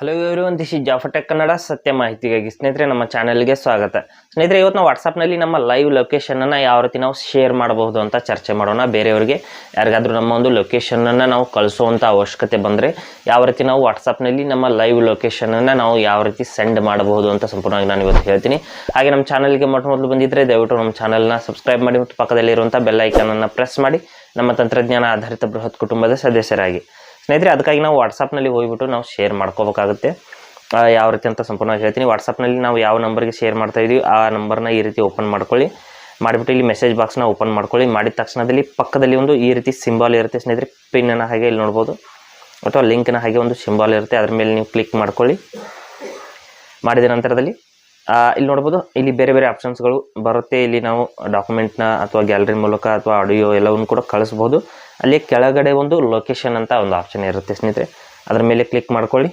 Hello ಇವರು ಒಂದು ದಿಶಿ ಜಾಫಟೆಕ್ ಕನ್ನಡ ಸತ್ಯ ಮಾಹಿತಿಗಾಗಿ ಸ್ನೇಹಿತರೆ ನಮ್ಮ ಚಾನಲ್ಗೆ ಸ್ವಾಗತ. ಸ್ನೇಹಿತರೆ ಇವತ್ತು ನಾವು ವಾಟ್ಸಪ್ನಲ್ಲಿ ನಮ್ಮ ಲೈವ್ ಲೊಕೇಶನನ್ನು ಯಾವ ರೀತಿ ನಾವು ಶೇರ್ ಮಾಡಬಹುದು ಅಂತ ಚರ್ಚೆ ಮಾಡೋಣ. ಬೇರೆಯವರಿಗೆ ಯಾರಿಗಾದರೂ ನಮ್ಮ ಒಂದು ಲೊಕೇಶನನ್ನು ನಾವು ಕಳಿಸುವಂಥ ಅವಶ್ಯಕತೆ ಬಂದರೆ ಯಾವ ರೀತಿ ನಾವು ವಾಟ್ಸಪ್ನಲ್ಲಿ ನಮ್ಮ ಲೈವ್ ಲೊಕೇಶನನ್ನು ನಾವು ಯಾವ ರೀತಿ ಸೆಂಡ್ ಮಾಡಬಹುದು ಅಂತ ಸಂಪೂರ್ಣವಾಗಿ ನಾನು ಇವತ್ತು ಹೇಳ್ತೀನಿ. ಹಾಗೆ ನಮ್ಮ ಚಾನಲ್ಗೆ ಮೊಟ್ಟ ಮೊದಲು ಬಂದಿದ್ದರೆ ದಯವಿಟ್ಟು ನಮ್ಮ ಚಾನಲ್ನ ಸಬ್ಸ್ಕ್ರೈಬ್ ಮಾಡಿ ಮತ್ತು ಪಕ್ಕದಲ್ಲಿರುವಂಥ ಬೆಲ್ ಐಕನನ್ನು ಪ್ರೆಸ್ ಮಾಡಿ. ನಮ್ಮ ತಂತ್ರಜ್ಞಾನ ಆಧಾರಿತ ಬೃಹತ್ ಕುಟುಂಬದ ಸದಸ್ಯರಾಗಿ. ಸ್ನೇಹಿತರೆ, ಅದಕ್ಕಾಗಿ ನಾವು ವಾಟ್ಸಪ್ನಲ್ಲಿ ಹೋಗ್ಬಿಟ್ಟು ನಾವು ಶೇರ್ ಮಾಡ್ಕೋಬೇಕಾಗುತ್ತೆ. ಯಾವ ರೀತಿ ಅಂತ ಸಂಪೂರ್ಣವಾಗಿ ಹೇಳ್ತೀನಿ. ವಾಟ್ಸಪ್ನಲ್ಲಿ ನಾವು ಯಾವ ನಂಬರ್ಗೆ ಶೇರ್ ಮಾಡ್ತಾ ಇದೀವಿ, ಆ ನಂಬರ್ನ ಈ ರೀತಿ ಓಪನ್ ಮಾಡ್ಕೊಳ್ಳಿ. ಮಾಡಿಬಿಟ್ಟು ಇಲ್ಲಿ ಮೆಸೇಜ್ ಬಾಕ್ಸ್ನ ಓಪನ್ ಮಾಡ್ಕೊಳ್ಳಿ. ಮಾಡಿದ ತಕ್ಷಣದಲ್ಲಿ ಪಕ್ಕದಲ್ಲಿ ಒಂದು ಈ ರೀತಿ ಸಿಂಬಾಲ್ ಇರುತ್ತೆ ಸ್ನೇಹಿತರೆ ಪಿನ್ನ ಹಾಗೆ ಇಲ್ಲಿ ನೋಡ್ಬೋದು. ಅಥವಾ ಲಿಂಕ್ನ ಹಾಗೆ ಒಂದು ಸಿಂಬಾಲ್ ಇರುತ್ತೆ, ಅದ್ರ ಮೇಲೆ ನೀವು ಕ್ಲಿಕ್ ಮಾಡ್ಕೊಳ್ಳಿ. ಮಾಡಿದ ನಂತರದಲ್ಲಿ ಇಲ್ಲಿ ನೋಡ್ಬೋದು, ಇಲ್ಲಿ ಬೇರೆ ಬೇರೆ ಆಪ್ಷನ್ಸ್ಗಳು ಬರುತ್ತೆ. ಇಲ್ಲಿ ನಾವು ಡಾಕ್ಯುಮೆಂಟ್ನ ಅಥವಾ ಗ್ಯಾಲರಿ ಮೂಲಕ ಅಥವಾ ಆಡಿಯೋ ಎಲ್ಲವನ್ನು ಕೂಡ ಕಳಿಸ್ಬೋದು. ಅಲ್ಲಿ ಕೆಳಗಡೆ ಒಂದು ಲೊಕೇಶನ್ ಅಂತ ಒಂದು ಆಪ್ಷನ್ ಇರುತ್ತೆ ಸ್ನೇಹಿತರೆ. ಅದರ ಮೇಲೆ ಕ್ಲಿಕ್ ಮಾಡ್ಕೊಳ್ಳಿ.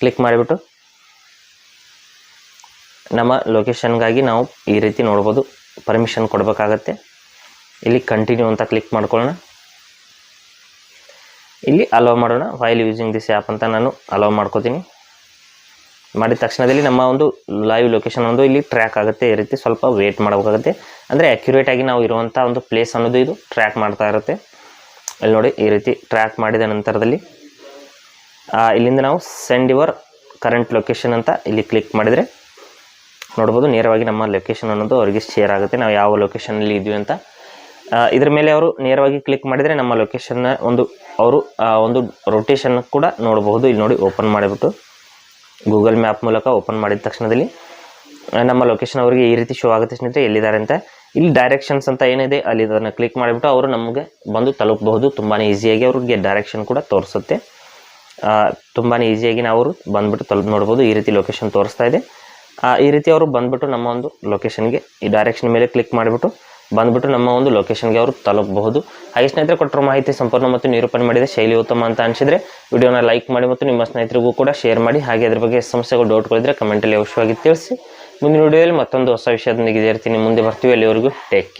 ಕ್ಲಿಕ್ ಮಾಡಿಬಿಟ್ಟು ನಮ್ಮ ಲೊಕೇಶನ್ಗಾಗಿ ನಾವು ಈ ರೀತಿ ನೋಡ್ಬೋದು. ಪರ್ಮಿಷನ್ ಕೊಡಬೇಕಾಗತ್ತೆ. ಇಲ್ಲಿ ಕಂಟಿನ್ಯೂ ಅಂತ ಕ್ಲಿಕ್ ಮಾಡ್ಕೊಳ್ಳೋಣ. ಇಲ್ಲಿ ಅಲೋ ಮಾಡೋಣ. ವೈಲ್ ಯೂಸಿಂಗ್ ದಿಸ್ ಆ್ಯಪ್ ಅಂತ ನಾನು ಅಲೋ ಮಾಡ್ಕೋತೀನಿ. ಮಾಡಿದ ತಕ್ಷಣದಲ್ಲಿ ನಮ್ಮ ಒಂದು ಲೈವ್ ಲೊಕೇಶನ್ ಒಂದು ಇಲ್ಲಿ ಟ್ರ್ಯಾಕ್ ಆಗುತ್ತೆ, ಈ ರೀತಿ ಸ್ವಲ್ಪ ವೇಟ್ ಮಾಡಬೇಕಾಗುತ್ತೆ. ಅಂದರೆ ಆಗಿ ನಾವು ಇರುವಂಥ ಒಂದು ಪ್ಲೇಸ್ ಅನ್ನೋದು ಇದು ಟ್ರ್ಯಾಕ್ ಮಾಡ್ತಾ ಇರುತ್ತೆ. ಇಲ್ಲಿ ನೋಡಿ, ಈ ರೀತಿ ಟ್ರ್ಯಾಕ್ ಮಾಡಿದ ನಂತರದಲ್ಲಿ ಇಲ್ಲಿಂದ ನಾವು ಸೆಂಡ್ ಯುವರ್ ಕರೆಂಟ್ ಲೊಕೇಶನ್ ಅಂತ ಇಲ್ಲಿ ಕ್ಲಿಕ್ ಮಾಡಿದರೆ ನೋಡ್ಬೋದು, ನೇರವಾಗಿ ನಮ್ಮ ಲೊಕೇಶನ್ ಅನ್ನೋದು ಅವರಿಗೆ ಶೇರ್ ಆಗುತ್ತೆ. ನಾವು ಯಾವ ಲೊಕೇಶನಲ್ಲಿ ಇದ್ವಿ ಅಂತ. ಇದ್ರ ಮೇಲೆ ಅವರು ನೇರವಾಗಿ ಕ್ಲಿಕ್ ಮಾಡಿದರೆ ನಮ್ಮ ಲೊಕೇಶನ್ನ ಒಂದು, ಅವರು ಒಂದು ರೊಟೇಷನ್ ಕೂಡ ನೋಡಬಹುದು. ಇಲ್ಲಿ ನೋಡಿ ಓಪನ್ ಮಾಡಿಬಿಟ್ಟು. ಗೂಗಲ್ ಮ್ಯಾಪ್ ಮೂಲಕ ಓಪನ್ ಮಾಡಿದ ತಕ್ಷಣದಲ್ಲಿ ನಮ್ಮ ಲೊಕೇಶನ್ ಅವರಿಗೆ ಈ ರೀತಿ ಶೋ ಆಗುತ್ತೆ ಸ್ನೇಹಿತರೆ ಎಲ್ಲಿದ್ದಾರೆ ಅಂತ ಇಲ್ಲಿ ಡೈರೆಕ್ಷನ್ಸ್ ಅಂತ ಏನಿದೆ, ಅಲ್ಲಿ ಅದನ್ನು ಕ್ಲಿಕ್ ಮಾಡಿಬಿಟ್ಟು ಅವರು ನಮಗೆ ಬಂದು ತಲುಪಬಹುದು. ತುಂಬಾ ಈಸಿಯಾಗಿ ಅವ್ರಿಗೆ ಡೈರೆಕ್ಷನ್ ಕೂಡ ತೋರಿಸುತ್ತೆ. ತುಂಬಾ ಈಸಿಯಾಗಿ ನಾವು ಅವರು ಬಂದ್ಬಿಟ್ಟು ತಲುಪ್, ನೋಡ್ಬೋದು, ಈ ರೀತಿ ಲೊಕೇಶನ್ ತೋರಿಸ್ತಾ ಇದೆ. ಈ ರೀತಿ ಅವರು ಬಂದುಬಿಟ್ಟು ನಮ್ಮ ಒಂದು ಲೊಕೇಶನ್ಗೆ ಈ ಡೈರೆಕ್ಷನ್ ಮೇಲೆ ಕ್ಲಿಕ್ ಮಾಡಿಬಿಟ್ಟು ಬಂದ್ಬಿಟ್ಟು ನಮ್ಮ ಒಂದು ಲೊಕೇಶನ್ಗೆ ಅವರು ತಲುಪಬಹುದು. ಹಾಗೆ ಸ್ನೇಹಿತರೆ, ಕೊಟ್ಟರು ಮಾಹಿತಿ ಸಂಪೂರ್ಣ ಮತ್ತು ನಿರೂಪಣೆ ಮಾಡಿದ ಶೈಲಿ ಉತ್ತಮ ಅಂತ ಅನಿಸಿದರೆ ವಿಡಿಯೋನ ಲೈಕ್ ಮಾಡಿ ಮತ್ತು ನಿಮ್ಮ ಸ್ನೇಹಿತರಿಗೂ ಕೂಡ ಶೇರ್ ಮಾಡಿ. ಹಾಗೆ ಅದ್ರ ಬಗ್ಗೆ ಸಮಸ್ಯೆಗಳು ಡೌಟ್ಗಳಿದ್ರೆ ಕಮೆಂಟಲ್ಲಿ ಅವಶ್ಯವಾಗಿ ತಿಳಿಸಿ. ಮುಂದಿನ ವಿಡಿಯೋದಲ್ಲಿ ಮತ್ತೊಂದು ಹೊಸ ವಿಷಯದೊಂದಿಗೆ ಇರ್ತೀನಿ ಮುಂದೆ ಬರ್ತೀವಿ. ಅಲ್ಲಿವರೆಗೂ ಟೇಕ್